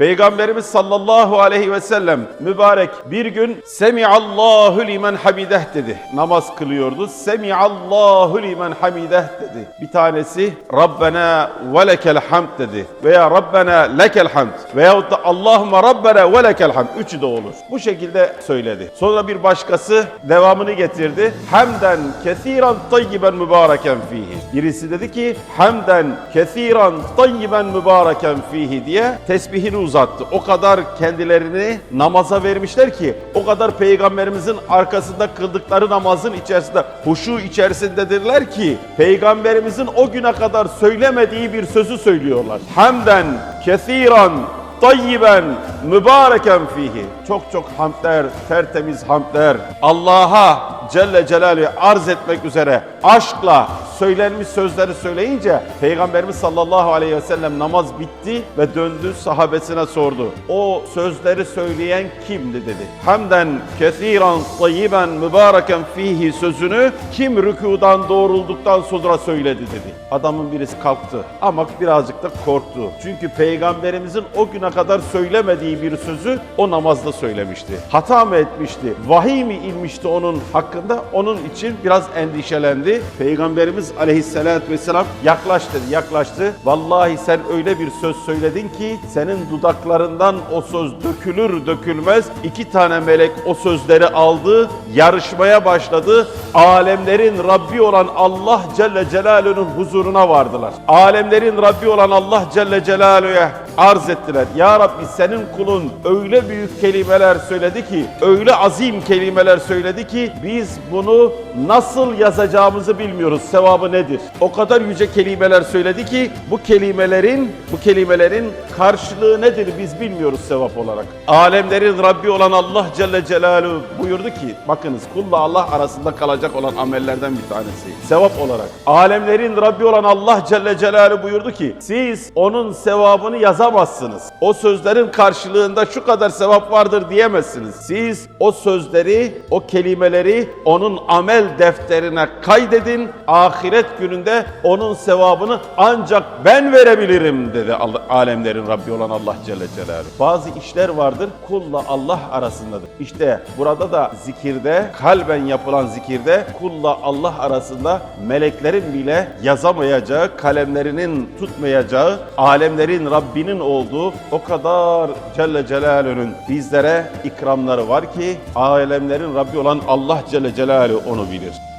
Peygamberimiz sallallahu aleyhi ve sellem mübarek bir gün Semiallahu limen hamideh dedi. Namaz kılıyordu. Semiallahu limen hamideh dedi. Bir tanesi Rabbena ve lekel hamd dedi. Veya Rabbena lekel hamd. Veyahut da Allahümme Rabbena ve lekel hamd. Üçü de olur. Bu şekilde söyledi. Sonra bir başkası devamını getirdi. Hamden kesiran tayyiben mübareken fihi. Birisi dedi ki hamden kesiran tayyiben mübareken fihi diye tesbihini uzattı. O kadar kendilerini namaza vermişler ki o kadar peygamberimizin arkasında kıldıkları namazın içerisinde huşu içerisindedirler ki peygamberimizin o güne kadar söylemediği bir sözü söylüyorlar. Hamden kesiran tayyiben mübareken fihi. Çok çok hamdler, tertemiz hamdler. Allah'a Celle Celaluhu arz etmek üzere aşkla söylenmiş sözleri söyleyince Peygamberimiz sallallahu aleyhi ve sellem namaz bitti ve döndü sahabesine sordu. O sözleri söyleyen kimdi dedi. Hamden kesiran tayyiben mübareken fihi sözünü kim rükudan doğrulduktan sonra söyledi dedi. Adamın birisi kalktı ama birazcık da korktu. Çünkü Peygamberimizin o güne kadar söylemediği bir sözü o namazda söylemişti. Hata mı etmişti? Vahiy mi inmişti onun hakkında? Onun için biraz endişelendi. Peygamberimiz aleyhissalatü vesselam yaklaş dedi, yaklaştı. Vallahi sen öyle bir söz söyledin ki senin dudaklarından o söz dökülür dökülmez iki tane melek o sözleri aldı, yarışmaya başladı. Alemlerin Rabbi olan Allah Celle Celaluhu'nun huzuruna vardılar. Alemlerin Rabbi olan Allah Celle Celaluhu'ya arz ettiler. Ya Rabbi senin kulun öyle büyük kelimeler söyledi ki, öyle azim kelimeler söyledi ki biz bunu nasıl yazacağımızı bilmiyoruz. Sevabı nedir? O kadar yüce kelimeler söyledi ki bu kelimelerin bu kelimelerin karşılığı nedir biz bilmiyoruz sevap olarak. Alemlerin Rabbi olan Allah Celle Celaluhu buyurdu ki bakınız kulla Allah arasında kalacak olan amellerden bir tanesi. Sevap olarak. Alemlerin Rabbi olan Allah Celle Celaluhu buyurdu ki siz onun sevabını yazamazsınız. O sözlerin karşılığında şu kadar sevap vardır diyemezsiniz. Siz o sözleri, o kelimeleri onun amel defterine kaydedin. Ahiret gününde onun sevabını ancak ben verebilirim dedi alemlerin Rabbi olan Allah Celle Celaluhu. Bazı işler vardır kulla Allah arasındadır. İşte burada da zikirde, kalben yapılan zikirde kulla Allah arasında meleklerin bile yazamayacağı, kalemlerinin tutmayacağı, alemlerin Rabbinin olduğu o kadar Celle Celaluhu'nun bizlere ikramları var ki alemlerin Rabbi olan Allah Celle Celaluhu onu bilir.